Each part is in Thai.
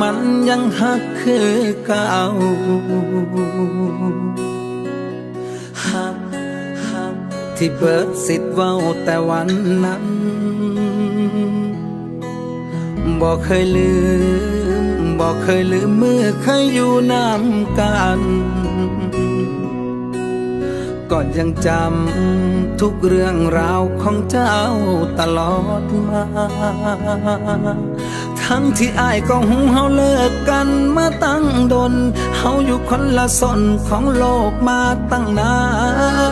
มันยังหักคือเก่าหักหักที่เบิดสิทธิ์เว้าแต่วันนั้นบอกเคยลืมบอกเคยลืมเมื่อเคยอยู่น้ำกันก็ยังจำทุกเรื่องราวของเจ้าตลอดมา ทั้งที่อายก็หูเฮาเลิกกันมาตั้งดนเฮาอยู่คนละสนของโลกมาตั้งนา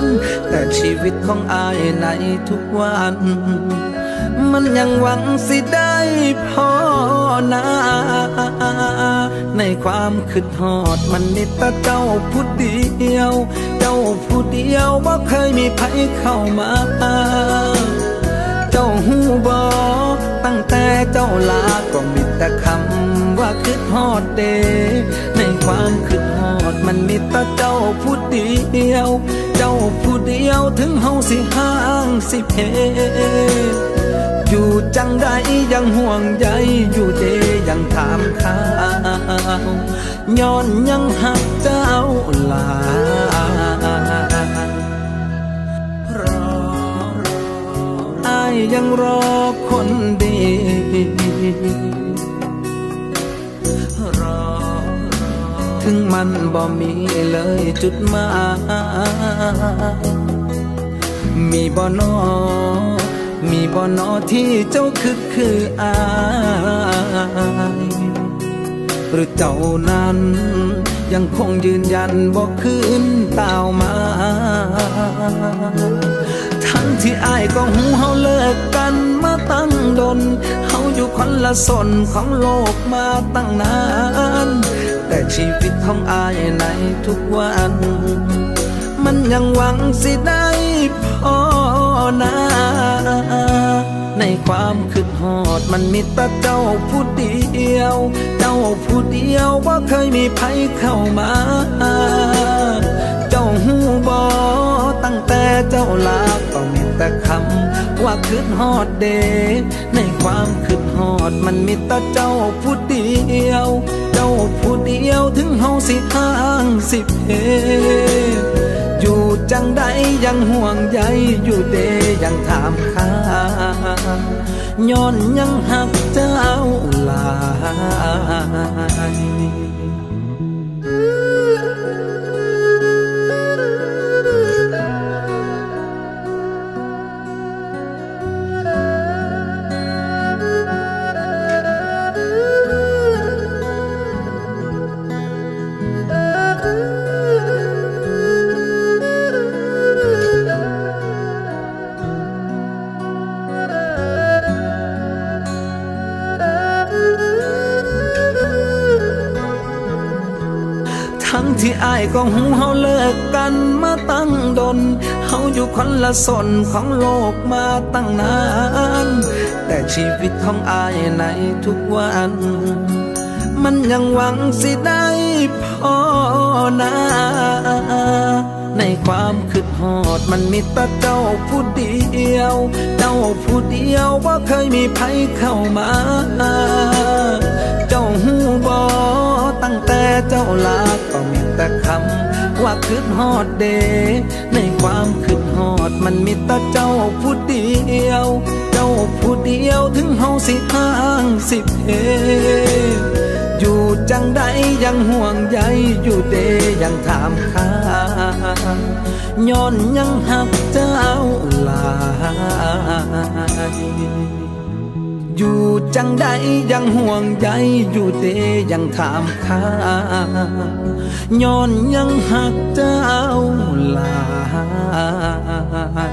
น แต่ชีวิตของอายในทุกวัน มันยังหวังสิได้พอนาในความคิดหอดมันมีแต่เจ้าผู้เดียว เจ้าผู้เดียวบ่เคยมีใครเข้ามา เจ้าหูบอ ตั้งแต่เจ้าลาก็มีแต่คำว่าคิดฮอดเด ในความคิดฮอดมันมีแต่เจ้าผู้เดียว เจ้าผู้เดียวถึงเฮาสิห่างสิเพอยู่จังใดยังห่วงใยอยู่เดยังถามข่าวย้อนยังหักเจ้าลารออายยังรอ มันบ่มีเลยจุดหมายมีบ่นอ มีบ่นอที่เจ้าคือคืออาย หรือเจ้านั้น ยังคงยืนยันบอกคืนตาวมา ทั้งที่อายก็หูเฮาเลิก คนละส่วนของโลกมาตั้งนาน แต่ชีวิตของอายในทุกวัน มันยังหวังสิได้พอนาในความคิดหอดมันมีแต่เจ้าผู้เดียว เจ้าผู้เดียวว่าเคยมีภัยเข้ามาาหูบอตั้งแต่เจ้าลาก็มีแต่คำว่าคิดฮอดเด ในความคิดฮอดมันมีแต่เจ้าผู้เดียว เจ้าผู้เดียวถึงเฮาสิห่างสิเพอยู่จังใดยังห่วงใยอยู่เดยังถามข้าย้อนยังหักเจ้าลา ที่อายก็หูเฮาเลิกกันมาตั้งดนเฮาอยู่คนละสนของโลกมาตั้งนาน แต่ชีวิตของอายในทุกวัน มันยังหวังสิได้พอนาในความคิดหอดมันมีแต่เจ้าผู้เดียว เจ้าผู้เดียวว่าเคยมีภัยเข้ามา เจ้าหูบอตั้งแต่เจ้าลาก แต่คำว่าคืดฮอดเด ในความคืดฮอดมันมีแต่เจ้าผู้เดียว เจ้าผู้เดียวถึงเฮาสิห่างสิเพอยู่จังใดยังห่วงใยอยู่เดยังถามค้าย้อนยังหัก อยู่จังใดยังห่วงใยอยู่เตยังถามข้าย้อนยังหักเจ้าหลาย